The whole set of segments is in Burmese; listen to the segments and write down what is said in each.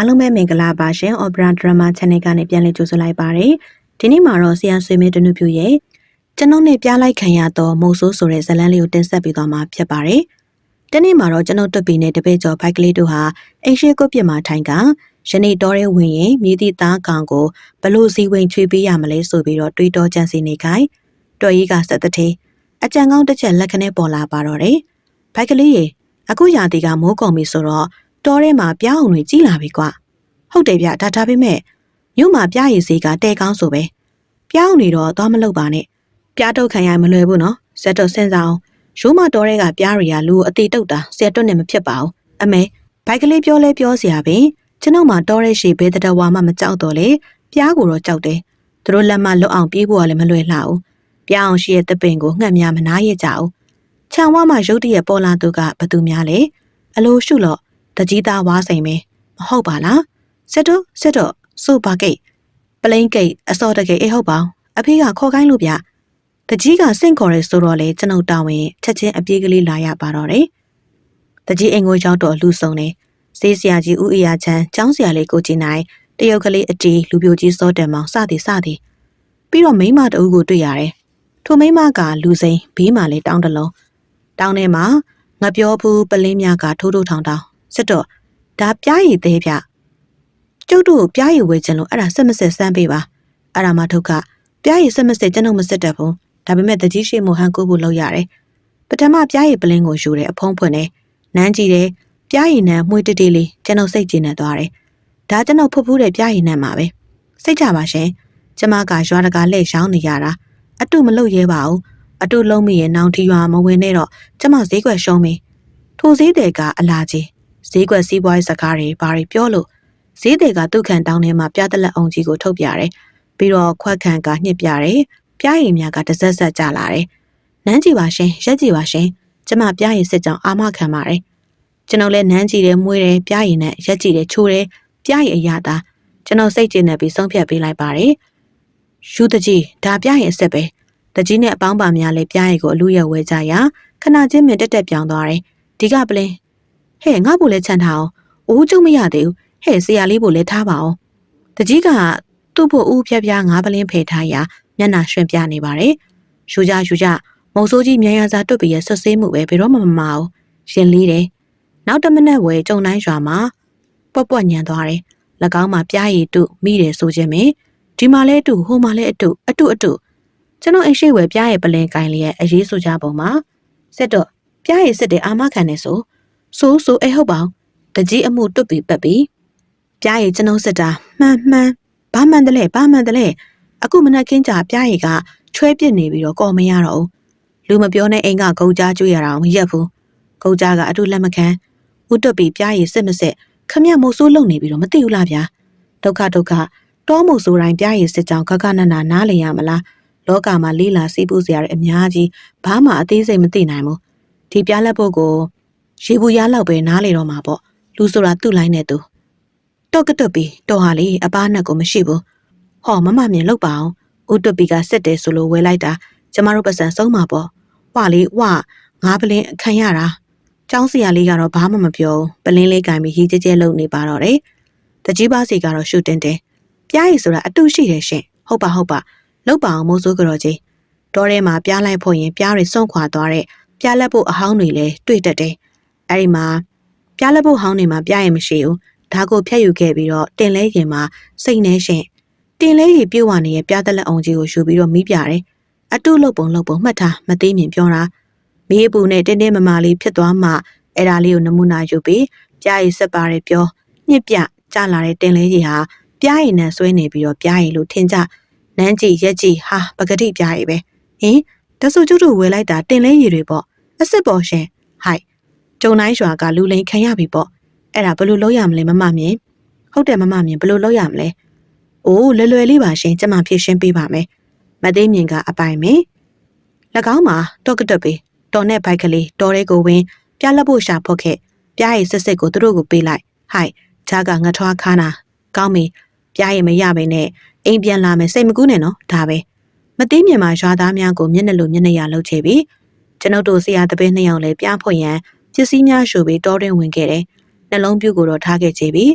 အားလုံးပဲမင်္ဂလာပါရှင် Opera Drama Channel ကနေပြန်လည်ကြိုဆိုလိုက်ပါရစေဒီနေ့မှာတော့ဆရာဆွေမင်းတနုပြည့်ရဲ့ကျွန်ုပ်နဲ့ပြလိုက်ခံရသောမုတ်ဆိုးဆိုတဲ့ဇာတ်လမ်းလေးကိုတင်ဆက်ပေးသွားမှာဖြစ်ပါတယ်ဒီနေ့မှာတော့ကျွန်ုပ်တွပီနဲ့တပည့်ကျော်ဖိုက်ကလေးတို့ဟာအိမ်ရှိကုတ်ပြစ်မှာထိုင်ကယနေ့တော်ရဲဝင်ရင်မြည်သည့်သားကောင်ကိုဘလို့စီဝင်ချွေးပေးရမလဲဆိုပြီးတော့တွေးတောကြံစီနေခိုင်းတော်ကြီးကဆက်တသေးအကြံကောင်းတစ်ချက်လက်ခနဲ့ပေါ်လာပါတော့တယ်ဖိုက်ကလေးရေအခုရာသီကမိုးကုန်ပြီဆိုတော့ တော်ထဲမှာပြားအောင်တွေကြီးလာပြီကွာဟုတ်တယ်ဗျဒါဒါပေမဲ့မြို့မှာပြားရည်စီးကတဲကောင်းဆိုပဲပြားအောင်တွေတော့သွားမလုပ်ပါနဲ့ပြားတုတ်ခံရမလွယ်ဘူးနော်ဇက်တော့စဉ်းစားအောင်ရိုးမတော်တဲ့ကပြားတွေကလူကိုအသေးတုတ်တာဆယ်တွတ်နဲ့မဖြစ်ပါဘူးအမေဘိုက်ကလေးပြောလဲပြောစရာပဲကျွန်ုပ်မှတော်တဲ့ရှေဘဲတတဝါမှမကြောက်တော့လေပြားကိုတော့ကြောက်တယ်သူတို့လက်မလွတ်အောင်ပြေးဖို့ကလည်းမလွယ်လှဘူးပြားအောင်ရှိရဲ့တပင်ကိုငှက်များမနာရကြဘူးခြံဝါမှာရုတ်တရက်ပေါ်လာသူကဘသူများလဲအလိုရှုလို့ တကြီးသားဝါစိန်ပဲမဟုတ်ပါလားစစ်တော့စစ်တော့စူပါဂိတ်ပလိန်ဂိတ်အစောတဂိတ်အေးဟုတ်ပါအဖေကခေါ်ခိုင်းလို့ဗျတကြီးကစင့်ခေါ်ရဲဆိုတော့လေကျွန်ုပ်တောင်းရင်ချက်ချင်းအပြေးကလေးလာရပါတော့တယ်တကြီးအိမ်ကိုရောက်တော့လူဆုံနေစေးစရာကြီးဦးအရာချမ်းចောင်းစရာလေးကိုကြည့်နိုင်တရုတ်ကလေးအတီလူပြိုကြီးစောတယ်မောင်စသည်စသည်ပြီးတော့မိမတအုပ်ကိုတွေ့ရတယ်ထိုမိမကလူစိန်ဘေးမှာလေတောင်းတလုံးတောင်းထဲမှာငပြောဘူးပလင်းများကထိုးထိုးထောင်ထောင် စစ်တော့ဒါပြားရည်သေးဗျကျုပ်တို့ပြားရည်ဝဲခြင်းလို့အဲ့ဒါဆက်မဆက်စမ်းပေးပါအဲ့ဒါမှဒုက္ခပြားရည်ဆက်မဆက်ကျွန်ုပ်မဆက်တတ်ဘူးဒါပေမဲ့တကြီးရှိမှုဟန်ကိုဖို့လုပ်ရတယ်ပထမပြားရည်ပလင်းကိုယူတယ်အဖုံးဖွင့်တယ်နန်းကြည့်တယ်ပြားရည်နဲ့မှုတေးတေးလေးကျွန်ုပ်စိတ်ကြည်နေသွားတယ်ဒါကျွန်ုပ်ဖုတ်ဖူးတဲ့ပြားရည်နဲ့မှာပဲစိတ်ကြပါရှင်ကျမကရွာတကာလှည့်ရှောင်းနေရတာအတုမလုပ်ရဲပါဘူးအတုလုံးမိရဲ့နောင်ထီရွာမဝင်နဲ့တော့ကျမဈေးကွက်ရှုံးပြီထိုဈေးတယ်ကအလားကြီး ဈေးကွက်စီးပွားရေးစကားတွေဘာတွေပြောလို့ဈေးတယ်ကသူ့ခံတောင်းထဲမှာပြသက်လက်အောင်ကြီးကိုထုတ်ပြတယ်ပြီးတော့ခွက်ခံကညှစ်ပြတယ်ပြားရည်များကတစက်ဆက်ကြလာတယ်နန်းကြည့်ပါရှင်ရက်ကြည့်ပါရှင်ကျမပြားရည်စစ်ကြောင်အာမခံပါတယ်ကျွန်တော်လည်းနန်းကြည့်တယ်မွေးတယ်ပြားရည်နဲ့ရက်ကြည့်တယ်ချိုးတယ်ပြားရည်အရာသာကျွန်တော်စိတ်ကျဉ်နေပြီးဆုံးဖြတ်ပေးလိုက်ပါတယ်ယူတကြီးဒါပြားရည်အစ်စ်ပဲတကြီးနဲ့အပေါင်းပါများလည်းပြားရည်ကိုအလူရဝဲကြရာခဏချင်းမြင်တက်တက်ပြောင်းသွားတယ်ဒီကပလင်း ဟဲ့ငါ့ဖို့လည်းချန်ထားအောင်အိုးကျုံမရသေးဘူးဟဲ့ဆရာလေးဖို့လည်းထားပါအောင်တကြီးကသူ့ဖို့ဦးဖြက်ပြားငါးပလင်းဖယ်ထားရာမျက်နှာရွှင်ပြနေပါတယ်ယူကြယူကြမုံဆိုးကြီးမြန်ရစာတွတ်ပြီးရဆွတ်ဆေးမှုပဲဘယ်တော့မှမမအောင်ရှင်လေးတယ်နောက်တစ်မိနစ်ဝယ်ကြုံတိုင်းရွာမှာပွက်ပွက်ညံသွားတယ်၎င်းမှာပြားရည်တုမိတယ်ဆိုခြင်းပင်ဒီမှာလဲအတုဟိုမှာလဲအတုအတုအတုကျွန်တော်အိမ်ရှိဝယ်ပြားရည်ပလင်ကိုင်းလေးရဲ့အရေးဆိုကြပုံမှာစစ်တော့ပြားရည်စစ်တယ်အာမခံနေဆို ဆိုးဆိုးအိဟုတ်ပါတကြီးအမှုတွတ်ပြီးပတ်ပြီးပြားရည်ကျွန်တော်စစ်တာမှန်မှန်ဘာမှန်တယ်လဲဘာမှန်တယ်လဲအခုမနက်ခင်းကြာပြားရည်ကချွဲပြစ်နေပြီးတော့ကော်မရတော့ဘူးလူမပြောနဲ့အိမ်ကဂုံကြားကျွေးရတာမရက်ဘူးဂုံကြားကအတုလက်မခံဥတွတ်ပြီးပြားရည်စစ်မစစ်ခမရမို့ဆိုးလုံနေပြီးတော့မသိဘူးလားဗျာဒုက္ခဒုက္ခတောမို့ဆိုတိုင်းပြားရည်စစ်ကြောင်ခခနနနားလည်ရမလားလောကမှာလေးလာစီးပူးစရာတွေအများကြီးဘာမှအသေးစိတ်မသိနိုင်ဘူးဒီပြားလက်ဖို့ကို ရေဘူးရလောက်ပဲနားလေတော့မှာပေါ့လူဆိုတာသူ့လိုက်နဲ့သူတော့ကတွတ်ပြီးတော့ဟာလေအပားနဲ့ကိုမရှိဘူးဟောမမမြင်လောက်ပါအောင်ဦးတွတ်ပြီးကစစ်တယ်ဆိုလို့ဝဲလိုက်တာကျမတို့ပတ်စံဆုံးမှာပေါ့ဟွာလေဟွာငါပလင်းခံရတာကျောင်းဆရာလေးကတော့ဘာမှမပြောပလင်းလေးကင်ပြီးဟီးကြဲကြဲလုံနေပါတော့တယ်တကြီးပါစီကတော့ရှူတင်တယ်ပြားရည်ဆိုတာအတုရှိတယ်ရှင်ဟုတ်ပါဟုတ်ပါလောက်ပါအောင်မိုးစိုးကြော်ကြီးတောထဲမှာပြားလိုက်ဖို့ရင်ပြားတွေစွန့်ခွာသွားတဲ့ပြားလက်ဖို့အဟောင်းတွေလည်းတွေ့တတ်တယ် အဲ့ဒီမှာပြားလက်ဖို့ဟောင်းတွေမှာပြားရင်မရှိဘူးဒါကိုဖျက်ယူခဲ့ပြီးတော့တင်လဲရင်မှာစိတ်နှဲရှင်တင်လဲရီပြုတ်ဝနေရဲ့ပြားသက်လက်အောင်ကြီးကိုယူပြီးတော့မိပြတယ်အတုလုတ်ပုံလုတ်ပုံမှတ်ထားမသိမြင်ပြောတာမီးအပူနဲ့တင်းတင်းမမာလေးဖြစ်သွားမှအဲ့ဒါလေးကိုနမူနာယူပြီးပြားရည်ဆက်ပါတယ်ပြောညစ်ပြကြလာတဲ့တင်လဲကြီးဟာပြားရည်နဲ့ဆွဲနေပြီးတော့ပြားရည်လို့ထင်ကြနန်းကြည့်ရက်ကြည့်ဟာပကတိပြားရည်ပဲဟင်တဆူကျုပ်တို့ဝယ်လိုက်တာတင်လဲရည်တွေပေါ့အစ်စ်ပေါ်ရှင်ဟိုက် ကျုံတိုင်းရွာကလူလိန်ခံရပြီပေါ့အဲ့ဒါဘယ်လိုလုပ်ရမလဲမမမြင်ဟုတ်တယ်မမမြင်ဘယ်လိုလုပ်ရမလဲအိုးလွယ်လွယ်လေးပါရှင်ကျမဖြည့်ရှင်းပေးပါမယ်မသိမြင်ကအပိုင်မင်း၎င်းမှာတော့ကတက်ပေးတော်နဲ့ဘိုက်ကလေးတော်ရဲကိုဝင်ပြလက်ဖို့ရှာဖို့ခဲ့ပြားရည်စစ်စစ်ကိုသူတို့ကိုပေးလိုက်ဟိုက်ဂျာကငထွားခါနာကောင်းပြီပြားရည်မရပဲနဲ့အိမ်ပြန်လာမယ်စိတ်မကူးနဲ့နော်ဒါပဲမသိမြင်မှာရွာသားများကိုမျက်နှာလိုမျက်နှာရလှုပ်ချေပြီးကျွန်ုပ်တို့ဆရာတပည့်နှစ်ယောက်လည်းပြားဖို့ရန် ပစ္စည်းများရှုပြီးတောတွင်ဝင်ခဲ့တယ်နှလုံးပြူကိုတော့ထားခဲ့ကြပြီ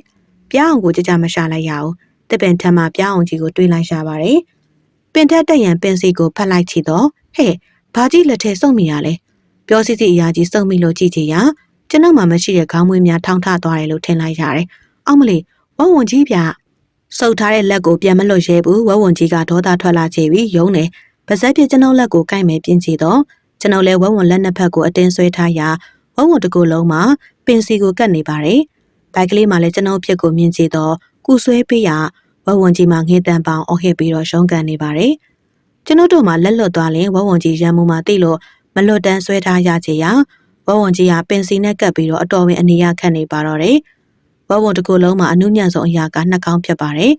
ပြားအောင်ကိုကြကြမရှာလိုက်ရအောင်တစ်ပင်ထမ်းမှပြားအောင်ကြီးကိုတွေးလိုက်ရှာပါတယ်ပင်ထက်တက်ရန်ပင်စီကိုဖတ်လိုက်ချီတော့ဟဲ့ဘာကြီးလက်ထဲစုံမိရလဲပြောစီစီအရာကြီးစုံမိလို့ကြည့်ချင်ရကျွန်ုပ်မှမရှိတဲ့ခေါင်းမွေးများထောင်းထသွားတယ်လို့ထင်လိုက်ရတယ်အောက်မလေးဝဝွန်ကြီးဗျစုပ်ထားတဲ့လက်ကိုပြန်မလွတ်ရဲဘူးဝဝွန်ကြီးကဒေါသထွက်လာချေပြီးယုံတယ်ပါဇက်ပြကျွန်ုပ်လက်ကိုကိုက်မယ်ပြင်းချီတော့ကျွန်ုပ်လည်းဝဝွန်လက်နှစ်ဖက်ကိုအတင်းဆွဲထားရာ ဝဝွန်တစ်ခုလုံးမှာပင်စီကိုကတ်နေပါတယ်ဘိုက်ကလေးမှလည်းကျွန်ုပ်ဖြစ်ကိုမြင်ကြည့်တော့ကုဆွဲပေးရဝဝွန်ကြီးမှငေးတန်ပေါင်အော်ဟစ်ပြီးတော့ရှုံးကန်နေပါတယ်ကျွန်ုပ်တို့မှလက်လွတ်သွားရင်ဝဝွန်ကြီးရံမှုမှတိလို့မလွတ်တန်းဆွဲထားရချေရဝဝွန်ကြီးကပင်စီနဲ့ကပ်ပြီးတော့အတော်ဝင်အနေရခတ်နေပါတော့တယ်ဝဝွန်တစ်ခုလုံးမှာအနုညံ့ဆုံးအရာကနှာခေါင်းဖြစ်ပါတယ်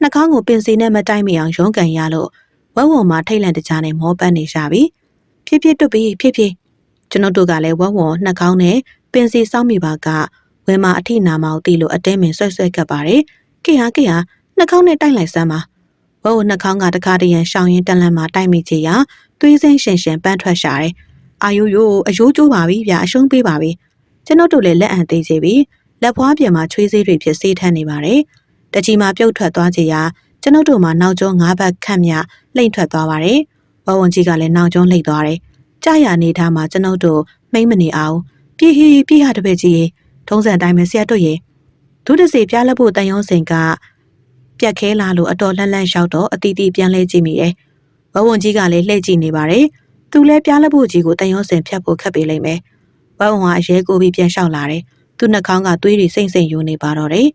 နှာခေါင်းကိုပင်စီနဲ့မတိုက်မိအောင်ရုံးကန်ရလို့ဝဝွန်မှာထိတ်လန့်တကြားနဲ့မောပတ်နေကြပြီဖြည်းဖြည်းတွတ်ပြီးဖြည်းဖြည်း ကျွန်ုပ်တို့ကလည်းဝဝွန်နှာခေါင်းနဲ့ပင်စီစောင်းမိပါကဝဲမှာအထိနာမောင်တီလို့အတဲမင်ဆွဲဆွဲကပ်ပါတယ်ကိဟာကိဟာနှာခေါင်းနဲ့တိုက်လိုက်စမ်းပါဝဝနှာခေါင်းကတခါတရံရှောင်းရင်တန်လန့်မှာတိုက်မိချေရသွေးစိမ့်ရှင်ရှင်ပန်းထွက်ရှာတယ်အာယိုယိုအယိုးကျိုးပါပြီဗျာအရှုံးပေးပါပြီကျွန်တော်တို့လည်းလက်အံသေးချေပြီလက်ဖွားပြင်မှာချွေးစေးတွေဖြစ်စေးထန်းနေပါတယ်တချီမှာပြုတ်ထွက်သွားချေရကျွန်တော်တို့မှာနောက်ကျောငါးဘက်ခန့်မြလှိမ့်ထွက်သွားပါတယ်ဝဝကြီးကလည်းနောက်ကျောလှိမ့်သွားတယ် ကြာရနေထားမှာကျွန်တော်တို့မိမ့်မနေအောင်ပြေးဟီပြေးရတပည့်ကြီးထုံးစံတိုင်းပဲဆရာတို့ရေဒုတစီပြားလက်ဖို့တန်ရုံးစင်ကပြက်ခဲလာလို့အတော်လှန့်လှန့်ရောက်တော့အတီးတီပြန်လဲကြည့်မိရဲ့ဝဝကြီးကလည်းလှည့်ကြည့်နေပါတယ်သူလည်းပြားလက်ဖို့ကြီးကိုတန်ရုံးစင်ဖြတ်ဖို့ခက်ပေလိမ့်မယ်ဝဝကအရဲကိုပြီးပြန်လျှောက်လာတယ်သူနှာခေါင်းကသွေးတွေစိမ့်စိမ့်ယူနေပါတော့တယ်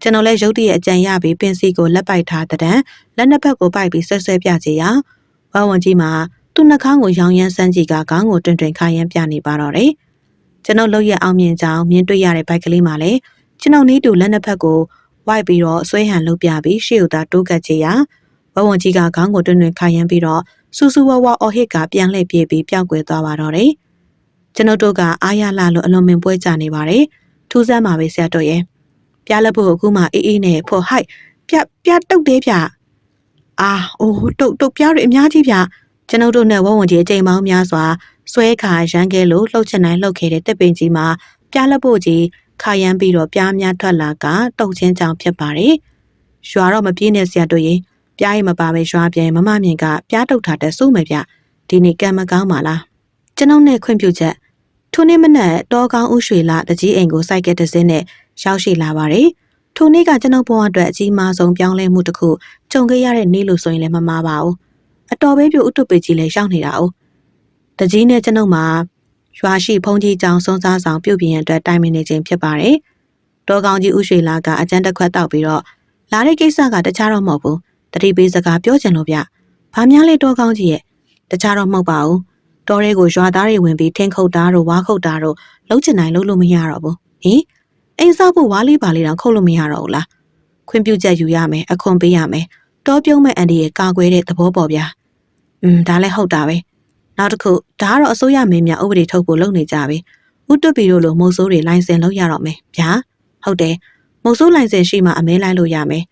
ကျွန်တော်လည်းရုတ်တရက်အကြံရပြီးပင်စီကိုလက်ပိုက်ထားတဲ့လက်နှစ်ဖက်ကိုပိုက်ပြီးဆွဲဆွဲပြကြရဝဝကြီးမှာ သူ့နှာခေါင်းကိုရောင်ရမ်းစမ်းကြည့်ကခေါင်းကိုတွင်တွင်ခါရမ်းပြနေပါတော့တယ်ကျွန်တော်လောက်ရအောင်မြင်ကြောင်းမြင်တွေ့ရတဲ့ဘိုက်ကလေးမှာလည်းကျွန်တော်နေတူလက်နှစ်ဖက်ကိုဝိုက်ပြီးတော့ဆွဲဟန်လုပ်ပြပြီးရှေ့ကိုသာတိုးကပ်ချေရဝဝကြီးကခေါင်းကိုတွင်တွင်ခါရမ်းပြီးတော့စူးစူးဝဝအော်ဟစ်ကပြန်လှည့်ပြေးပြီးပျောက်ကွယ်သွားပါတော့တယ်ကျွန်တော်တို့ကအားရလာလို့အလွန်မင်ပွဲကြနေပါတယ်ထူးဆန်းပါပဲဆရာတော်ရဲ့ပြလက်ဖို့အခုမှအေးအေးနဲ့ဖို့ဟိုက်ပြပြတုတ်သေးဗျအာအိုးတုတ်တုတ်ပြားတွေအများကြီးဗျ ကျွန်ုပ်တို့နဲ့ဝဝကြီးအချိန်ပေါင်းများစွာဆွဲခါရမ်းကဲလို့လှုပ်ချင်တိုင်းလှုပ်ခဲ့တဲ့တစ်ပင်ကြီးမှာပြလက်ဖို့ကြီးခါရမ်းပြီးတော့ပြားများထွက်လာကတုတ်ချင်းကြောင်ဖြစ်ပါတယ်ရွာတော့မပြေးနဲ့ဆရာတို့ရေပြားရင်မပါပဲရွာပြန်မမမြင်ကပြားတုတ်ထားတဲ့စိုးမယ်ဗျဒီနေ့ကံမကောင်းပါလားကျွန်ုပ်နဲ့ခွင့်ပြုချက်ထိုနေ့မနက်တောကောင်းဥရွှေလာတကြီးအိမ်ကိုစိုက်ကတဲ့စင်းနဲ့ရောက်ရှိလာပါတယ်။ထိုနေ့ကကျွန်ုပ်ဘဝအတွက်အကြီးမားဆုံးပြောင်းလဲမှုတစ်ခုကြုံခဲ့ရတဲ့နေ့လို့ဆိုရင်လည်းမမှားပါဘူး။ အတော်ပဲပြဥတုပေကြီးလည်းရောက်နေတာ哦။တကြီးနဲ့ကျွန်ုပ်မှာရွာရှိဖုန်ကြီးကြောင်စုံစားဆောင်ပြုတ်ပြင်းရတဲ့တိုင်မင်နေခြင်းဖြစ်ပါတယ်။တောကောင်းကြီးဥရွှေလာကအကျန်းတစ်ခွက်တောက်ပြီးတော့လာတဲ့ကိစ္စကတခြားတော့မဟုတ်ဘူး။တတိပေးစကားပြောချင်လို့ဗျ။ဘာများလဲတောကောင်းကြီးရဲ့တခြားတော့မဟုတ်ပါဘူး။တောရဲကိုရွာသားတွေဝင်ပြီးထင်းခုတ်တာတို့ဝါခုတ်တာတို့လှုပ်ချင်တိုင်းလှုပ်လို့မရတော့ဘူးဟင်အိမ်ဆောက်ဖို့ဝါလေးပါလေးတောင်ခုတ်လို့မရတော့ဘူးလားခွင့်ပြုချက်ယူရမယ်အခွန်ပေးရမယ်တောပြုံးမဲ့အန်ဒီရဲ့ကာကွယ်တဲ့သဘောပေါ့ဗျာ อืมဒါလည်းဟုတ်တာပဲနောက်တစ်ခုဒါကတော့အစိုးရမင်းများဥပဒေထုတ်ဖို့လုပ်နေကြပြီဥတွတ်ပီတို့လိုမုတ်ဆိုးတွေလိုင်စင်လုပ်ရတော့မယ်ဗျာဟုတ်တယ်မုတ်ဆိုးလိုင်စင်ရှိမှအမဲလိုက်လို့ရမယ်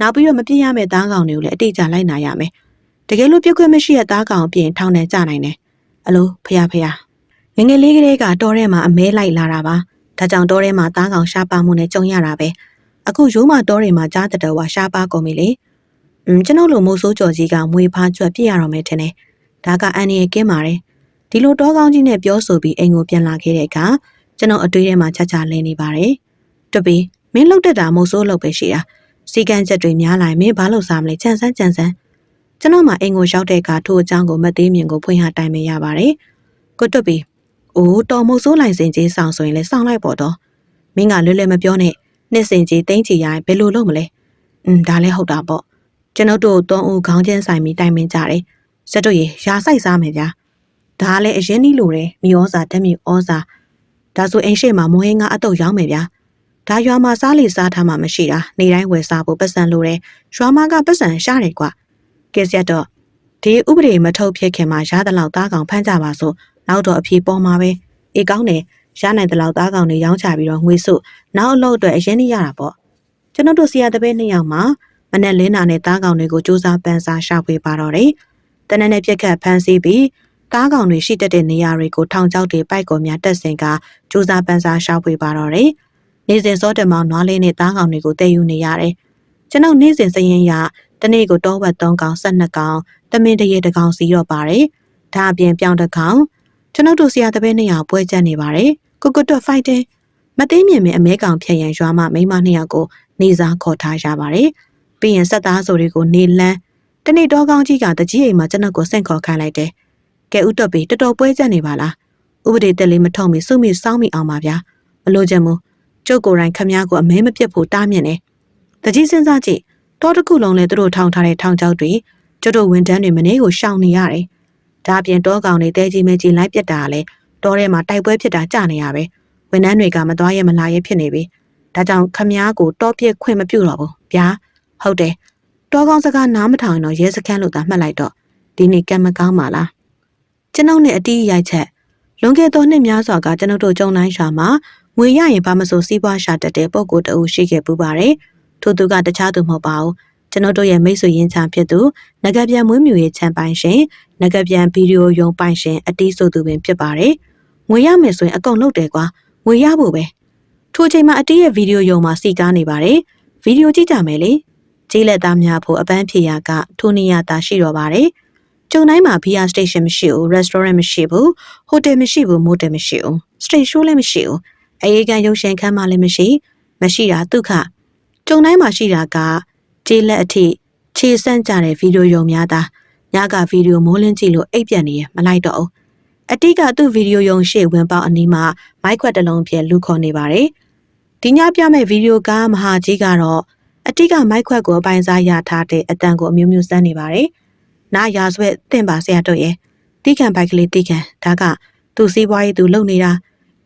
နောက်ပြီးတော့မပြည့်ရမယ့်သားကောင်တွေကိုလည်းအတိအကျလိုက်နာရမယ်တကယ်လို့ပြည့်ခွင့်မရှိတဲ့သားကောင်အပြင်ထောင်ထဲကြနိုင်တယ်အလိုဖះဖះငငယ်လေးကလေးကတောထဲမှာအမဲလိုက်လာတာပါဒါကြောင့်တောထဲမှာသားကောင်ရှားပါမှုနဲ့ကြုံရတာပဲအခုရိုးမတောတွေမှာကြားတတော်ဝါရှားပါကုန်ပြီလေ อืมကျွန်တော်လိုမိုးဆိုးကြော်ကြီးကမွေဖားကျွတ်ပြစ်ရတော့မယ်ထင်တယ်ဒါကအန်ဒီရဲ့ကင်းပါတယ်ဒီလိုတောကောင်းကြီးနဲ့ပြောဆိုပြီးအိမ်ကိုပြန်လာခဲ့တဲ့အခါကျွန်တော်အတွေးထဲမှာချာချာလဲနေပါတယ်တပီမင်းလှုပ်တက်တာမိုးဆိုးလှုပ်ပဲရှိတာစီကန်းချက်တွေများလာရင်မင်းဘာလို့စားမလဲချန်ဆန်းချန်ဆန်းကျွန်တော်မှအိမ်ကိုရောက်တဲ့အခါထို့အကြောင်းကိုမသေးမြင်ကိုဖွင့်ဟတိုင်မရပါတယ်ကိုတွတ်ပြီးအိုးတော်မုတ်ဆိုးလိုက်စင်ကြီးဆောင်ဆိုရင်လည်းဆောင်လိုက်ပေါ့တော့မင်းကလွယ်လွယ်မပြောနဲ့နှစ်စင်ကြီးတင်းချီရရင်ဘယ်လိုလုပ်မလဲอืมဒါလည်းဟုတ်တာပေါ့ ကျွန်တော်တို့သုံးဦးခေါင်းချင်းဆိုင်ပြီးတိုင်ပင်ကြတယ်စက်တို့ရေရာဆိုင်စားမယ်ဗျာဒါလည်းအရင်နီးလိုတယ်မိဩဇာတက်မြေဩဇာဒါဆိုအိမ်ရှိမှာမွေးငါအတုပ်ရောင်းမယ်ဗျာဒါရွာမှာစားလေစားထားမှမရှိတာနေတိုင်းဝယ်စားဖို့ပတ်စံလိုတယ်ရွာမှာကပတ်စံရှားတယ်ကွာကဲစက်တော့ဒီဥပဒေမထုတ်ဖြစ်ခင်မှာရသလောက်သားကောင်ဖမ်းကြပါစို့နောက်တော့အဖြေပေါ်မှာပဲအေးကောင်းတယ်ရနိုင်တဲ့လောက်သားကောင်တွေရောင်းချပြီးတော့ငွေစုနောက်အလုပ်အတွက်အရင်နေရတာပေါ့ကျွန်တော်တို့ဆရာတပည့်နှစ်ယောက်မှာ မနဲ့လင်းနာနဲ့သားကောင်တွေကိုစူးစမ်းပန်းစားရှာဖွေပါတော့တယ်တနက်နဲ့ပြက်ခတ်ဖမ်းဆီးပြီးသားကောင်တွေရှိတတ်တဲ့နေရာတွေကိုထောင်ချောက်တွေပိုက်ကော်များတက်ဆင်ကစူးစမ်းပန်းစားရှာဖွေပါတော့တယ်နေစဉ်စောတမောင်နွားလေးနဲ့သားကောင်တွေကိုတည်ယူနေရတယ်ကျွန်ုပ်နေ့စဉ်စရင်ရတနေ့ကိုတောဝက်3ကောင်12ကောင်တမင်တရေတစ်ကောင်စီတော့ပါတယ်ဒါအပြင်ပြောင်းတစ်ကောင်ကျွန်ုပ်တို့ဆရာတပည့်နှစ်ယောက်ပွဲချက်နေပါတယ်ကိုကိုတွတ်ဖိုက်တယ်မသိမြင်မြင်အမဲကောင်ဖြတ်ရန်ရွာမှမိန်းမနှစ်ယောက်ကိုနေစားခေါ်ထားရပါတယ် ပြီးရင်ဆက်သားဆိုတွေကိုနေလန်းတနေ့တော့ကောင်းကြီးကတကြီးအိမ်မှာကျွန်ုပ်ကိုဆင့်ခေါ်ခိုင်းလိုက်တယ်ကဲဥတော်ပြီတော်တော်ပွဲချက်နေပါလားဥပဒေတက်လေးမထုံမီစုမိစောင်းမိအောင်ပါဗျာမလို့ချက်မို့ကျုပ်ကိုယ်တိုင်ခမည်းကိုအမဲမပြတ်ဖို့တားမြင်တယ်တကြီးစဉ်းစားကြည့်တောတစ်ခုလုံးလဲသူတို့ထောင်ထားတဲ့ထောင်ချောက်တွေကျုပ်တို့ဝန်တန်းတွေမနေကိုရှောင်နေရတယ်ဒါအပြင်တောကောင်တွေတဲကြီးမဲကြီးလိုက်ပြတ်တာလဲတောထဲမှာတိုက်ပွဲဖြစ်တာကြနေရပဲဝန်တန်းတွေကမသွားရမလာရဖြစ်နေပြီဒါကြောင့်ခမည်းကိုတောပြစ်ခွင့်မပြုတော့ဘူးဗျာ ဟုတ်တယ်တောကောင်စကားနားမထောင်ရင်တော့ရဲစခန်းလို့သာမှတ်လိုက်တော့ဒီနေ့ကံမကောင်းပါလားကျွန်ုပ်နဲ့အတီးရိုက်ချက်လွန်ခဲ့သောနှစ်များစွာကကျွန်ုပ်တို့ကြုံတိုင်းရွာမှာငွေရရင်ဘာမဆိုစီးပွားရှာတတ်တဲ့ပုံကိုယ်တအုပ်ရှိခဲ့ပူပါတယ်ထို့သူကတခြားသူမဟုတ်ပါဘူးကျွန်ုပ်တို့ရဲ့မိတ်ဆွေရင်းချဖြစ်သူငကပြန်မွေးမြူရေးချမ်းပိုင်ရှင်ငကပြန်ဗီဒီယိုယုံပိုင်ရှင်အတီးဆိုသူပင်ဖြစ်ပါတယ်ငွေရမယ်ဆိုရင်အကုန်လုပ်တယ်ကွာငွေရဖို့ပဲထိုအချိန်မှာအတီးရဲ့ဗီဒီယိုယုံမှာစီကားနေပါတယ်ဗီဒီယိုကြည့်ကြမယ်လေ ကြီးလက်သားများဖို့အပန်းဖြေရာကထိုနေရတာရှိတော့ပါတယ်ကျုံတိုင်းမှာ beer station မရှိဘူး restaurant မရှိဘူး hotel မရှိဘူး motel မရှိဘူး street show လည်းမရှိဘူးအေးကန်ရုပ်ရှင်ခန်းမှလည်းမရှိ မရှိတာဒုက္ခကျုံတိုင်းမှာရှိတာကကျေးလက်အထိခြေဆန့်ကြတဲ့ဗီဒီယိုရုံများသာညကဗီဒီယိုမိုးလင်းကြည့်လို့အိပ်ပြန်နေရမလိုက်တော့ဘူးအတိကသူ့ဗီဒီယိုရုံရှေ့ဝင်ပေါက်အနီးမှာမိုက်ခွက်တစ်လုံးဖြင့်လူခေါ်နေပါတယ်ဒီညပြမဲ့ဗီဒီယိုကားမဟာကြီးကတော့ အတိကမိုက်ခွက်ကိုအပိုင်စားရထားတဲ့အတန်ကိုအမျိုးမျိုးစမ်းနေပါတယ်နားရာဆွဲတင့်ပါဆရာတို့ရဲ့တိခံပိုက်ကလေးတိခံဒါကသူ့စီးပွားရေးသူလုပ်နေတာ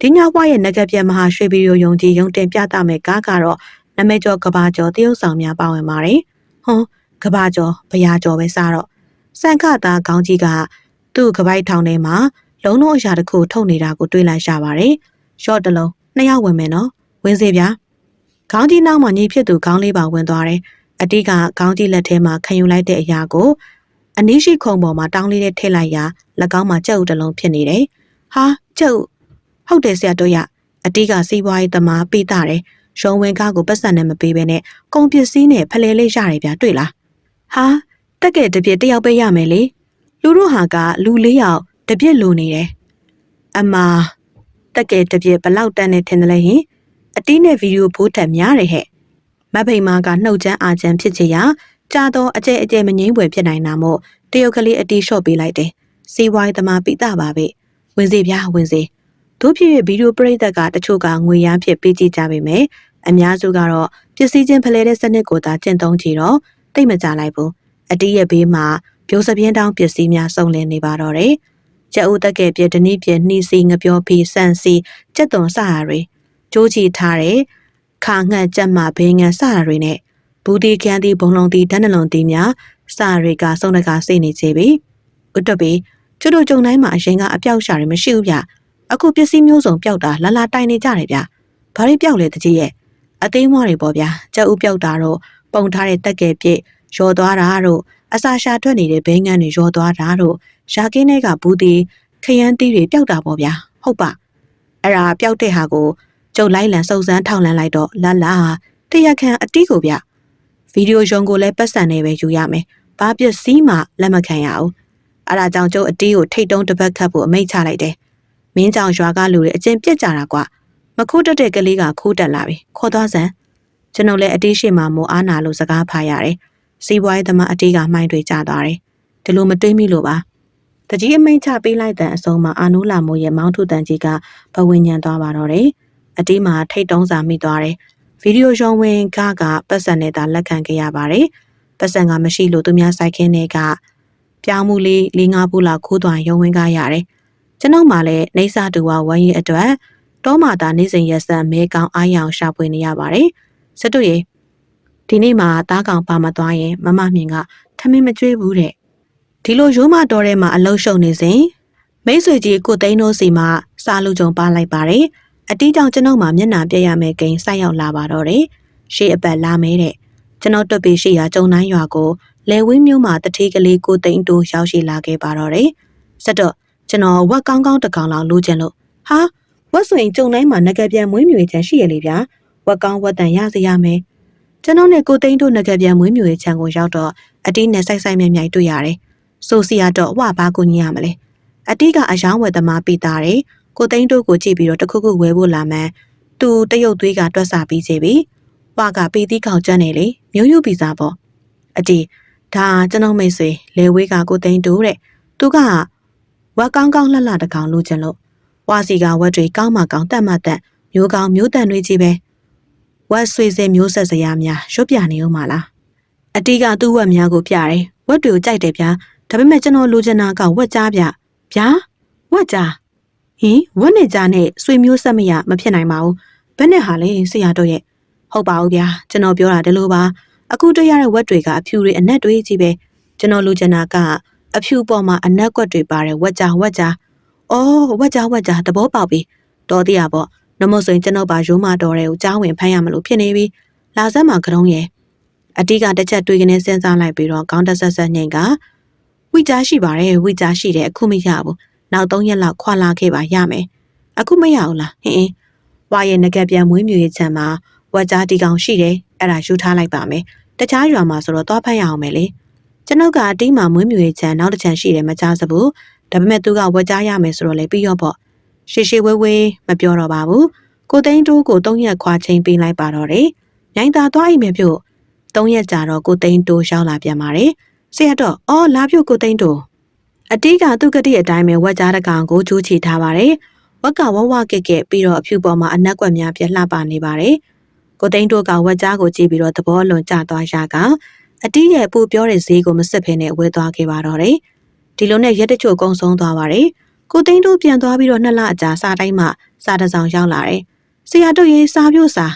ဒီညဘွားရဲ့ငကပြက်မဟာရွှေဗီဒီယိုယုံကြီးရုံတင်ပြသမယ်ကားကတော့နမဲကျော်ကဘာကျော်တရုတ်ဆောင်များပါဝင်ပါတယ်။ဟွန်းကဘာကျော်ဘရာကျော်ပဲစားတော့စံခသားခေါင်းကြီးကသူ့ကပိုက်ထောင်ထဲမှာလုံးလုံးအရာတစ်ခုထုတ်နေတာကိုတွေ့လိုက်ရပါတယ်။ရှော့တလုံးနှစ်ယောက်ဝင်မယ်နော်။ဝင်စေဗျာ။ ခေါင်းကြီးနောက်မှာညီဖြစ်သူခေါင်းလေးပါဝင်သွားတယ်။အတိကခေါင်းကြီးလက်ထဲမှာခံယူလိုက်တဲ့အရာကိုအနည်းရှိခုံပေါ်မှာတောင်းလေးနဲ့ထည့်လိုက်ရာ၎င်းမှာကြက်ဥတစ်လုံးဖြစ်နေတယ်။ဟာကြက်ဥဟုတ်တယ်ဆရာတို့ရအတိကစီးပွားရေးသမားပေးတာတယ်ရုံဝင်ကားကိုပတ်စံနဲ့မပေးဘဲနဲ့ကုန်ပစ္စည်းနဲ့ဖလဲလေးရတယ်ဗျာတွေ့လားဟာတက်ကဲတပြစ်တယောက်ပဲရမယ်လေလူတို့ဟာကလူလေးယောက်တပြစ်လိုနေတယ်အမတက်ကဲတပြစ်ဘလောက်တန်းနေထင်တယ်လဲဟင် အတီးနဲ့ဗီဒီယိုဖိုးထက်များတယ်ဟဲ့မဖိန်မာကနှုတ်ချမ်းအာချမ်းဖြစ်ချရာကြာတော့အကျဲအကျဲမငိမ့်ွယ်ဖြစ်နိုင်တာမို့တရုတ်ကလေးအတီးလျှော့ပေးလိုက်တယ်စီဝိုင်းသမားပိတာပါပဲဝင်စီဗျာဝင်စီတို့ဖြစ်ရဲ့ဗီဒီယိုပရိသတ်ကတချို့ကငွေရမ်းဖြစ်ပေးကြည့်ကြပေမဲ့အများစုကတော့ပစ္စည်းချင်းဖလှယ်တဲ့စနစ်ကိုသာကျင့်သုံးကြည့်တော့သိမကြလိုက်ဘူးအတီးရဲ့ဘေးမှာပြိုးစပြင်းတောင်းပစ္စည်းများစုံလင်နေပါတော့တယ်ကျက်ဦးတက်ကဲ့ပြဒနီးပြနှီးစီငပြောဖီဆန်စီကြက်သွန်စရာတွေ ကြိုးချီထားတဲ့ခါငှက်ကြက်မဘေးငံစရာတွေနဲ့ဘူးဒီကန်းဒီဘုံလုံးဒီဓာတ်နှလုံးဒီများစရာတွေကစုံတကာစိတ်နေကြပြီဥတ္တပေကျွတ်တို့ကြုံတိုင်းမှာအရင်ကအပြောက်ရှာတွေမရှိဘူးဗျအခုပစ္စည်းမျိုးစုံပျောက်တာလာလာတိုင်နေကြတယ်ဗျဘာတွေပျောက်လဲတကြီးရဲ့အသိမွားတွေပေါ့ဗျာကြက်ဥပျောက်တာတော့ပုံထားတဲ့တက်ကဲပြည့်ရော်သွားတာတို့အစာရှာထွက်နေတဲ့ဘိန်းငန်းတွေရော်သွားတာတို့ရှာကင်းတွေကဘူးတီခရမ်းတီးတွေပျောက်တာပေါ့ဗျာဟုတ်ပါအဲ့ဒါပျောက်တဲ့ဟာကို ကျုပ်လိုက်လံစုံစမ်းထောက်လန့်လိုက်တော့လာလာတရခန်အတီးကိုဗျဗီဒီယိုရုံကိုလည်းပတ်စံနေပဲယူရမယ်ဘာပစ္စည်းမှလက်မခံရအောင်အဲ့ဒါကြောင့်ကျုပ်အတီးကိုထိတ်တုံးတစ်ပတ်ခတ်ဖို့အမိန့်ချလိုက်တယ်မင်းကြောင်ရွာကလူတွေအကျင့်ပြက်ကြတာကွာမခိုးတက်တဲ့ကလေးကခိုးတက်လာပြီခေါ်သွားစမ်းကျွန်ုပ်လည်းအတီးရှိမှမို့အားနာလို့စကားဖားရတယ်စီးပွားရေးသမားအတီးကမှိုင်းတွေကျသွားတယ်ဒီလိုမတွေးမိလို့ပါတကြီးအမိန်ချပေးလိုက်တဲ့အစုံမှာအာနိုးလာမို့ရဲ့မောင်းထုတန်ကြီးကဘဝင်ညံသွားပါတော့တယ် အတီးမှာထိတ်တုံးစာမိသွားတယ်ဗီဒီယိုရုံဝင်ကကပတ်စံနဲ့သာလက်ခံခဲ့ရပါတယ်ပတ်စံကမရှိလို့သူများစိုက်ခင်းတွေကပြောင်းမှုလေးလေးငါးဘူးလောက်ခိုးသွားရုံဝင်ကရတယ်ကျွန်ုပ်မှလည်းနေစာတူဝဝမ်းရေးအတွက်တောမာတာနေစဉ်ရက်ဆက်မဲကောင်အားရအောင်ရှာဖွေနေရပါတယ်။စတုရေဒီနေ့မှသားကောင်ပါမသွားရင်မမမြင်ကထမင်းမကျွေးဘူးတဲ့။ဒီလိုရိုးမတော်ထဲမှာအလုံးရှုံနေစဉ်မိတ်ဆွေကြီးကိုသိန်းတို့စီမှာစားလူကြုံပါလိုက်ပါတယ်။ အတီးကြောင့်ကျွန်ုပ်မှမျက်နှာပြက်ရမယ်ကိန်းဆိုက်ရောက်လာပါတော့တယ်။ရှေ့အပတ်လာမဲတဲ့။ကျွန်တော်တွတ်ပြီးရှိရာကျုံတိုင်းရွာကိုလဲဝင်းမျိုးမှာတတိကလေးကိုသိန်းတို့ရောက်ရှိလာခဲ့ပါတော့တယ်။စတော့ကျွန်တော်ဝက်ကောင်းကောင်းတစ်ကောင်လောက်လိုချင်လို့ဟာဝက်ဆိုရင်ကြုံတိုင်းမှာငကပြန်မွေးမြူချမ်းရှိရလေဗျာဝက်ကောင်းဝက်တန်ရစေရမယ်ကျွန်တော်နဲ့ကိုသိန်းတို့ငကပြန်မွေးမြူရဲ့ခြံကိုရောက်တော့အတီးနဲ့ဆိုင်ဆိုင်မြမြိုင်တွေ့ရတယ်ဆိုစီယာတော့ဝဘာကူညီရမလဲအတီးကအယောင်းဝယ်သမားပိတာတယ် ကိုသိန်းတို့ကိုကြည့်ပြီးတော့တခုခုဝယ်ဖို့လာမှန်းသူတရုတ်သွေးကတွက်ဆပြီးစီပြီဝါကပီသီးကောင်ကျန်းနေလေမျိုးယူပီစားပေါ့အတီးဒါကျွန်တော်မိတ်ဆွေလေဝေးကကိုသိန်းတို့တဲ့သူကဝက်ကောင်းကောင်းလှလှတကောင်လိုချင်လို့ဝါစီကဝက်တွေကောင်းမှကောင်းတက်မှတက်မျိုးကောင်းမျိုးတန်တွေကြီးပဲဝက်ဆွေစင်မျိုးဆက်စရာများရွတ်ပြနေဦးမလားအတီးကသူ့ဝက်များကိုပြတယ်ဝက်တွေကိုကြိုက်တယ်ဗျာဒါပေမဲ့ကျွန်တော်လိုချင်တာကဝက်ကြားဗျဗျာဝက်ကြား ဟင်ဝက်နေကြားနဲ့ဆွေမျိုးဆက်မရမဖြစ်နိုင်ပါဘူးဘယ်နဲ့ဟာလဲဆရာတို့ရဲ့ဟုတ်ပါဘူးဗျာကျွန်တော်ပြောတာဒီလိုပါအခုတွေ့ရတဲ့ဝက်တွေကအဖြူတွေအနက်တွေကြီးပဲကျွန်တော်လိုချင်တာကအဖြူပေါ်မှာအနက်ကွက်တွေပါတဲ့ဝက်ကြားဝက်ကြားအော်ဝက်ကြားဝက်ကြားသဘောပေါက်ပြီတော်သေးရပေါ့နမို့ဆိုရင်ကျွန်တော်ပါရိုးမတော်တဲ့ကိုကြားဝင်ဖမ်းရမလို့ဖြစ်နေပြီလာဆက်မှာကတုံးရဲ့အတိကတစ်ချက်တွေးကနေစဉ်းစားလိုက်ပြီးတော့ကောင်းတက်ဆက်ဆက်ညင်ကဝိကြားရှိပါတယ်ဝိကြားရှိတယ်အခုမရဘူး နောက်၃ရက်လောက်ခွာလာခဲ့ပါရမယ်အခုမရဘူးလားဟင်းအင်းဝါရဲ့ငကက်ပြန်မွေးမြူရဲ့ချမ်းမှာဝက်ကြားတီကောင်ရှိတယ်အဲ့ဒါယူထားလိုက်ပါမယ်တခြားရွာမှာဆိုတော့သွားဖတ်ရအောင်မယ်လေကျွန်ုပ်ကအတီးမှာမွေးမြူရဲ့ချမ်းနောက်တစ်ချမ်းရှိတယ်မကြားစဘူးဒါပေမဲ့သူကဝက်ကြားရမယ်ဆိုတော့လေပြီးရောပေါ့ရှေရှေဝဲဝဲမပြောတော့ပါဘူးကိုသိန်းတိုးကို၃ရက်ခွာချိန်ပေးလိုက်ပါတော့တယ်မြိုင်သာသွားအိမ်မယ်ပြုတ်၃ရက်ကြာတော့ကိုသိန်းတိုးရောက်လာပြန်ပါတယ်ဆရာတော့အော်လာပြုတ်ကိုသိန်းတိုး အတီးကသူ့ကတိအတိုင်းပဲဝက်ကြားတကောင်ကိုကျိုးချီထားပါတယ်ဝက်ကဝဝကက်ကက်ပြီးတော့အဖြူပေါ်မှာအနက်ကွက်များပြလှပနေပါတယ်ကိုသိန်းတိုးကဝက်ကြားကိုကြည့်ပြီးတော့သဘောလွန်ကျသွားရကအတီးရဲ့ပူပြောတဲ့ဈေးကိုမစစ်ဖဲနဲ့ဝဲသွားခဲ့ပါတော့တယ်ဒီလိုနဲ့ရက်တချို့ကုန်းဆုံးသွားပါတယ်ကိုသိန်းတိုးပြန်သွားပြီးတော့နှစ်လအကြာစားတိုင်းမှစားတစ်ဆောင်ရောက်လာတယ်ဆရာတို့ရေးစားပြို့စာ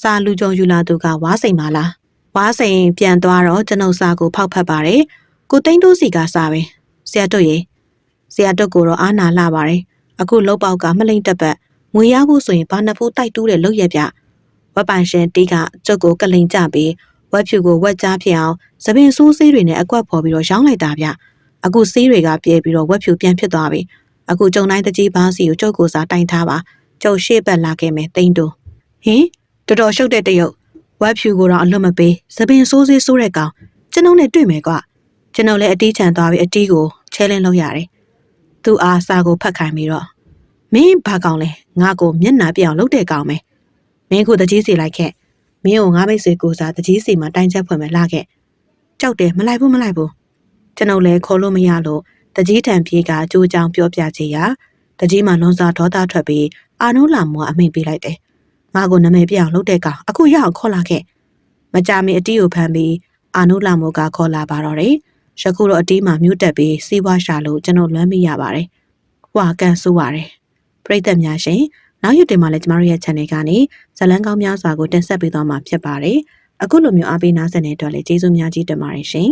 စာလူကြုံယူလာသူကဝါစိန်ပါလားဝါစိန်ပြန်သွားတော့ကျွန်ုပ်စာကိုဖောက်ဖက်ပါတယ်ကိုသိန်းတိုးစီကစားပဲ ဆရာတို့ရေဆရာတို့ကိုတော့အာနာလာပါတယ်အခုလောက်ပေါက်ကမလိမ့်တက်ပတ်ငွေရဖို့ဆိုရင်ဘာနှစ်ဖိုးတိုက်တူးတဲ့လုပ်ရက်ပြဝက်ပိုင်ရှင်တီးကကျုပ်ကိုကလိန်ကြပြီးဝက်ဖြူကိုဝက်ကြားဖြစ်အောင်သပင်ဆိုးဆေးတွေနဲ့အကွက်ဖော်ပြီးတော့ရောင်းလိုက်တာဗျအခုဆေးတွေကပြဲပြီးတော့ဝက်ဖြူပြန်ဖြစ်သွားပြီအခုကြုံတိုင်းတကြီးဘားစီကိုကျုပ်ကိုစားတိုင်ထားပါကျုပ်ရှေ့ဘက်လာခဲ့မယ်တိန်တူဟင်တော်တော်ရှုပ်တဲ့တရုတ်ဝက်ဖြူကိုတော့အလွတ်မပေးသပင်ဆိုးဆေးဆိုးတဲ့ကောင်ကျွန်ုပ်နဲ့တွေ့မယ်ကွကျွန်ုပ်လည်းအတီးချန်သွားပြီးအတီးကို ချဲလင်းလုပ်ရတယ်သူအားစာကိုဖတ်ခိုင်းပြီးတော့မင်းဘာကောင်လဲငါ့ကိုမျက်နှာပြအောင်လုပ်တဲ့ကောင်ပဲမင်းကိုတကြီးစီလိုက်ခဲ့မင်းကိုငါမိတ်ဆွေကိုစားတကြီးစီမှာတိုင်ချက်ဖွင့်မယ်လာခဲ့ကြောက်တယ်မလိုက်ဘူးမလိုက်ဘူးကျွန်ုပ်လည်းခေါ်လို့မရလို့တကြီးထံပြေးကအကျိုးကြောင့်ပြောပြချေရာတကြီးမှလွန်စွာဒေါသထွက်ပြီးအာနိုးလာမောအမိန်ပေးလိုက်တယ်ငါကိုနမဲပြအောင်လုပ်တဲ့ကောင်အခုရအောင်ခေါ်လာခဲ့မကြမီအတီးကိုဖမ်းပြီးအာနိုးလာမောကခေါ်လာပါတော့တယ် ယခုတော့အတီးမှမြုပ်တက်ပြီးစီးပွားရှာလို့ကျွန်တော်လွမ်းမိရပါတယ်ဟွာကန်ဆိုးပါတယ်ပရိသတ်များရှင်နောက်ရက်တင်မှာလည်းကျမတို့ရဲ့ channel ကနေဇလန်းကောင်းများစွာကိုတင်ဆက်ပေးသွားမှာဖြစ်ပါတယ်အခုလိုမျိုးအားပေးနားဆင်တဲ့အတွက်လည်းကျေးဇူးများကြီးတင်ပါတယ်ရှင်